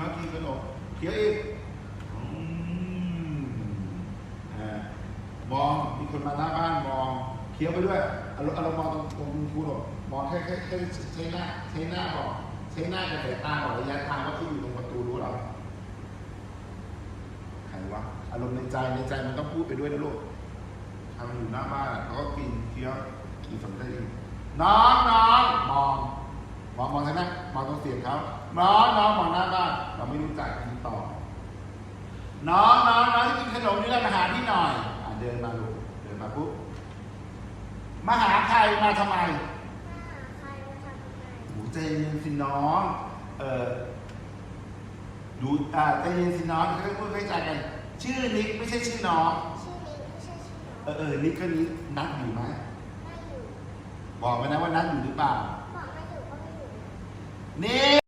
เคี้ยวอีกอืมอ่ามองมีคนมาหน้าบ้านมองเคี้ยวไปด้วยอารมณ์อารมณ์มองตรงตรงคุณครูหรอกมองแค่แค่แค่ใช้หน้าใช้หน้าบอกใช้หน้ากับสายตาบอกระยะทางว่าที่อยู่ตรงประตูรู้หรอใครวะอารมณ์ในใจในใจมันต้องพูดไปด้วยนะลูกทำอยู่หน้าบ้านเขาก็กินเคี้ยวกินสำเร็จอีกน้องน้องมองมองมอง เสียงเขาน้องน้องมองหน้าบ้านเราไม่รู้จักกินต่อ น้องน้องน้องที่กินขนมนี่แหละมาหาที่หน่อยอะเดินมาลูกเดินมาปุ๊บมาหาใครมาทำไมโอ้ใจเย็นสิน้องเออดูอ่าใจเย็นสิน้องค่อยพูดค่อยจากัน ชื่อนิกไม่ใช่ชื่อน้องเออเออนิกก็นิกนัดอยู่ไหมบอกมานะว่านัดอยู่หรือเปล่านี่